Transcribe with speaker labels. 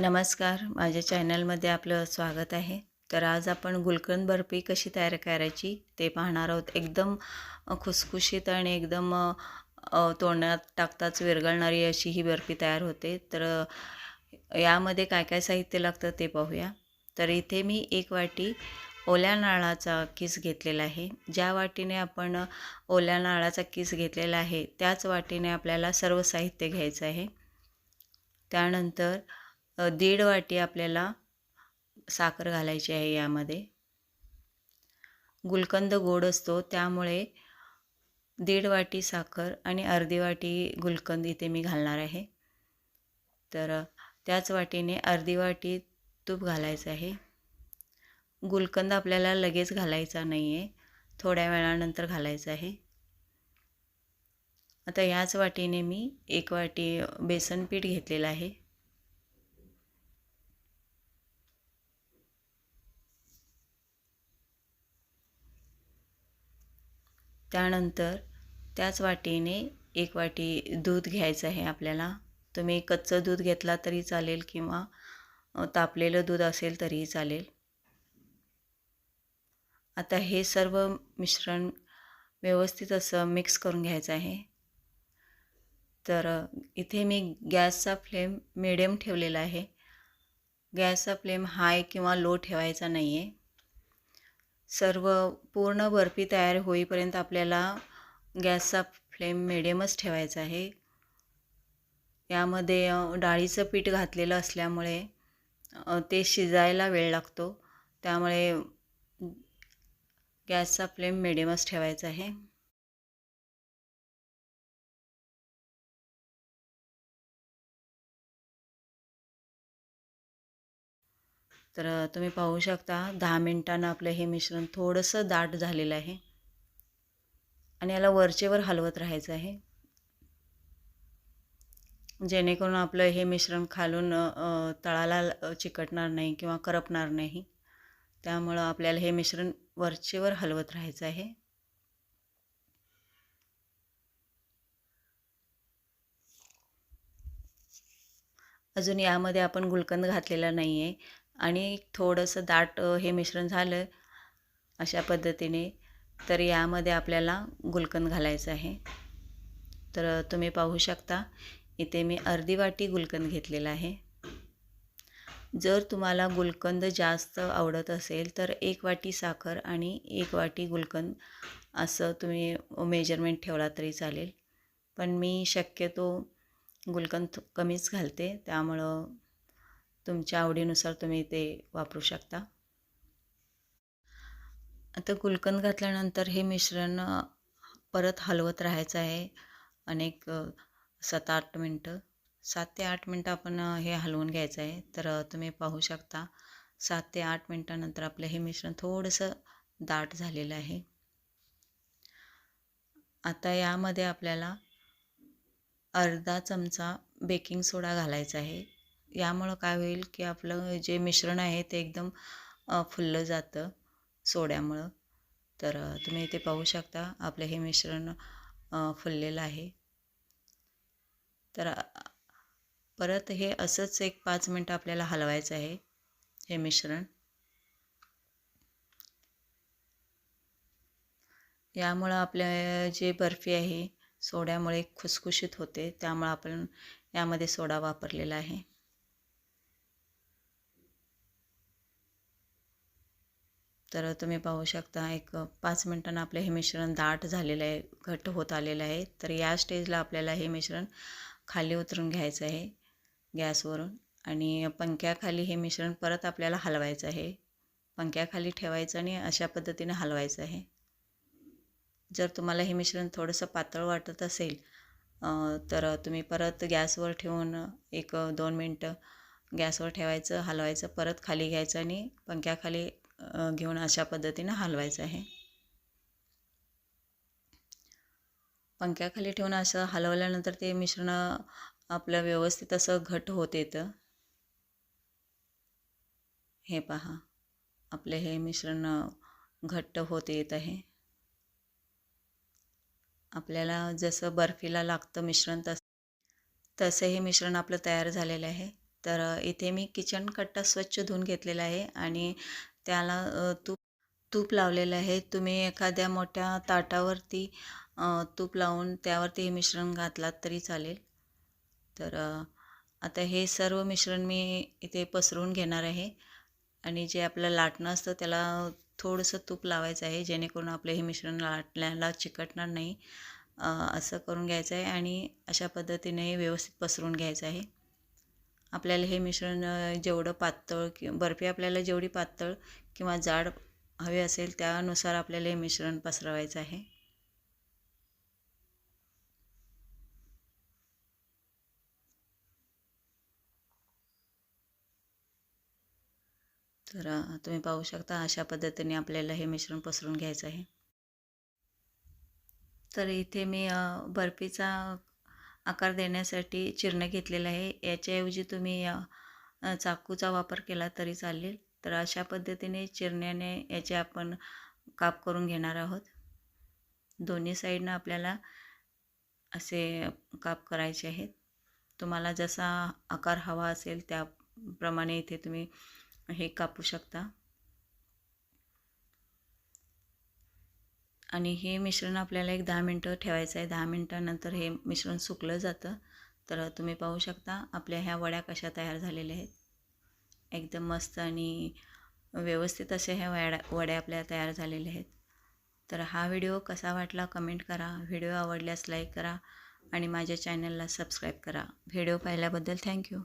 Speaker 1: नमस्कार. माझ्या चॅनलमध्ये आपलं स्वागत आहे. तर आज आपण गुलकंद बर्फी कशी तयार करायची ते पाहणार आहोत. एकदम खुसखुशीत आणि एकदम तोंडात टाकताच विरघळणारी अशी ही बर्फी तयार होते. तर यामध्ये काय काय साहित्य लागतं ते पाहूया. तर इथे मी एक वाटी ओल्या नाळाचा किस घेतलेला आहे. ज्या वाटीने आपण ओल्या नाळाचा किस घेतलेला आहे त्याच वाटीने आपल्याला सर्व साहित्य घ्यायचं आहे. त्यानंतर दीड वाटी आपल्याला साखर घालायची आहे यामध्ये. गुलकंद गोड असतो त्यामुळे दीड वाटी साखर आणि अर्धी वाटी गुलकंद इथे मी घालणार आहे. तर त्याच वाटीने अर्धी वाटी तूप घालायचं आहे. गुलकंद आपल्याला लगेच घालायचा नाही आहे थोड्या वेळानंतर घालायचं आहे. आता ह्याच वाटीने मी एक वाटी बेसन पीठ घेतलेलं आहे. त्यानंतर त्याच वाटीने एक वाटी दूध घ्यायचं आहे आपल्याला. तुम्ही कच्चं दूध घेतला तरी चालेल किंवा तापलेलं दूध असेल तरीही चालेल. आता हे सर्व मिश्रण व्यवस्थित असं मिक्स करून घ्यायचं आहे. तर इथे मी गॅसचा फ्लेम मिडियम ठेवलेला आहे. गॅसचा फ्लेम हाय किंवा लो ठेवायचा नाही आहे सर्व पूर्ण बर्फी तयार होईपर्यंत आपल्याला गॅसचा फ्लेम मिडियमच ठेवायचा आहे. यामध्ये डाळीचं पीठ घातलेलं असल्यामुळे ते शिजायला वेळ लागतो. त्यामुळे गॅसचा फ्लेम मिडियमच ठेवायचा आहे. तर तुम्ही पाहू शकता दहा मिनटानं आपलं हे मिश्रण थोडंसं दाट झालेलं आहे. आणि याला वरचेवर हलवत राहायचं आहे. जेणेकरून आपलं हे मिश्रण खालून तळाला चिकटणार नाही किंवा करपणार नाही. त्यामुळं आपल्याला हे मिश्रण वरचेवर हलवत राहायचं आहे. अजून यामध्ये आपण गुलकंद घातलेला नाही आहे आणि थोडंसं दाट हे मिश्रण झालं अशा पद्धतीने तर यामध्ये आपल्याला गुलकंद घालायचं आहे. तर तुम्ही पाहू शकता इथे मी अर्धी वाटी गुलकंद घेतलेला आहे. जर तुम्हाला गुलकंद जास्त आवडत असेल तर एक वाटी साखर आणि एक वाटी गुलकंद असं तुम्ही मेजरमेंट ठेवला तरी चालेल. पण मी शक्यतो गुलकंद कमीच घालते त्यामुळं तुमच्या आवडीनुसार तुम्ही ते वापरू शकता. आता गुलकंद घातल्यानंतर हे मिश्रण परत हलवत राहायचं आहे. अनेक सात आठ मिनटं. सात ते आठ मिनटं आपण हे हलवून घ्यायचं आहे. तर तुम्ही पाहू शकता सात ते आठ मिनटानंतर आपलं हे मिश्रण थोडंसं दाट झालेलं आहे. आता यामध्ये आपल्याला अर्धा चमचा बेकिंग सोडा घालायचा आहे. यामुळं काय होईल की आपलं जे मिश्रण आहे ते एकदम फुललं जातं सोड्यामुळं. तर तुम्ही इथे पाहू शकता आपलं हे मिश्रण फुललेलं आहे. तर परत हे असंच एक पाच मिनटं आपल्याला हलवायचं आहे हे मिश्रण. यामुळं आपल्या जे बर्फी आहे सोड्यामुळे खुसखुशीत होते त्यामुळं आपण यामध्ये सोडा वापरलेला आहे. तर तुम्ही पाहू शकता एक पाच मिनटानं आपलं हे मिश्रण दाट झालेलं आहे घट्ट होत आलेलं आहे. तर या स्टेजला आपल्याला हे मिश्रण खाली उतरून घ्यायचं आहे गॅसवरून. आणि पंख्याखाली हे मिश्रण परत आपल्याला हलवायचं आहे. पंख्याखाली ठेवायचं आणि अशा पद्धतीने हलवायचं आहे. जर तुम्हाला हे मिश्रण थोडंसं पातळ वाटत असेल तर तुम्ही परत गॅसवर ठेवून एक दोन मिनटं गॅसवर ठेवायचं हलवायचं परत खाली घ्यायचं आणि पंख्याखाली घेऊन अशा पद्धतीनं हलवायचं आहे. पंख्याखाली ठेवून असं हलवल्यानंतर ते मिश्रण आपलं व्यवस्थित असं घट होत येतं. हे पहा आपलं हे मिश्रण घट्ट होत येत आहे. आपल्याला जसं बर्फीला लागतं मिश्रण तस तसं हे मिश्रण आपलं तयार झालेलं आहे. तर इथे मी किचन कट्टा स्वच्छ धुवून घेतलेला आहे आणि त्याला तूप तूप लावलेलं आहे. तुम्ही एखाद्या मोठ्या ताटावरती तूप लावून त्यावरती हे मिश्रण घातलात तरी चालेल. तर आता हे सर्व मिश्रण मी इथे पसरवून घेणार आहे. आणि जे आपलं लाटणं असतं त्याला थोडंसं तूप लावायचं आहे जेणेकरून आपलं हे मिश्रण लाटण्याला चिकटणार नाही. असं करून घ्यायचं आहे आणि अशा पद्धतीने व्यवस्थित पसरून घ्यायचं आहे. आपल्याला हे मिश्रण जेवढं पातळ कि बर्फी आपल्याला जेवढी पातळ किंवा जाड हवे असेल त्यानुसार आपल्याला हे मिश्रण पसरवायचं आहे. तर तुम्ही पाहू शकता अशा पद्धतीने आपल्याला हे मिश्रण पसरून घ्यायचं आहे. तर इथे मी बर्फीचा आकार देण्यासाठी चिरणं घेतलेलं आहे. याच्याऐवजी तुम्ही या चाकूचा वापर केला तरी चालेल. तर अशा पद्धतीने चिरण्याने याचे आपण काप करून घेणार आहोत. दोन्ही साईडनं आपल्याला असे काप करायचे आहेत. तुम्हाला जसा आकार हवा असेल त्याप्रमाणे इथे तुम्ही हे कापू शकता. आणि हे मिश्रण आपल्याला एक दहा मिनटं ठेवायचं आहे. दहा मिनटानंतर हे मिश्रण सुकलं जातं. तर तुम्ही पाहू शकता आपल्या ह्या वड्या कशा तयार झालेल्या आहेत. एकदम मस्त आणि व्यवस्थित असे ह्या वड्या वड्या आपल्या तयार झालेल्या आहेत. तर हा व्हिडिओ कसा वाटला कमेंट करा. व्हिडिओ आवडल्यास लाईक करा आणि माझ्या चॅनलला सबस्क्राईब करा. व्हिडिओ पाहिल्याबद्दल थँक्यू.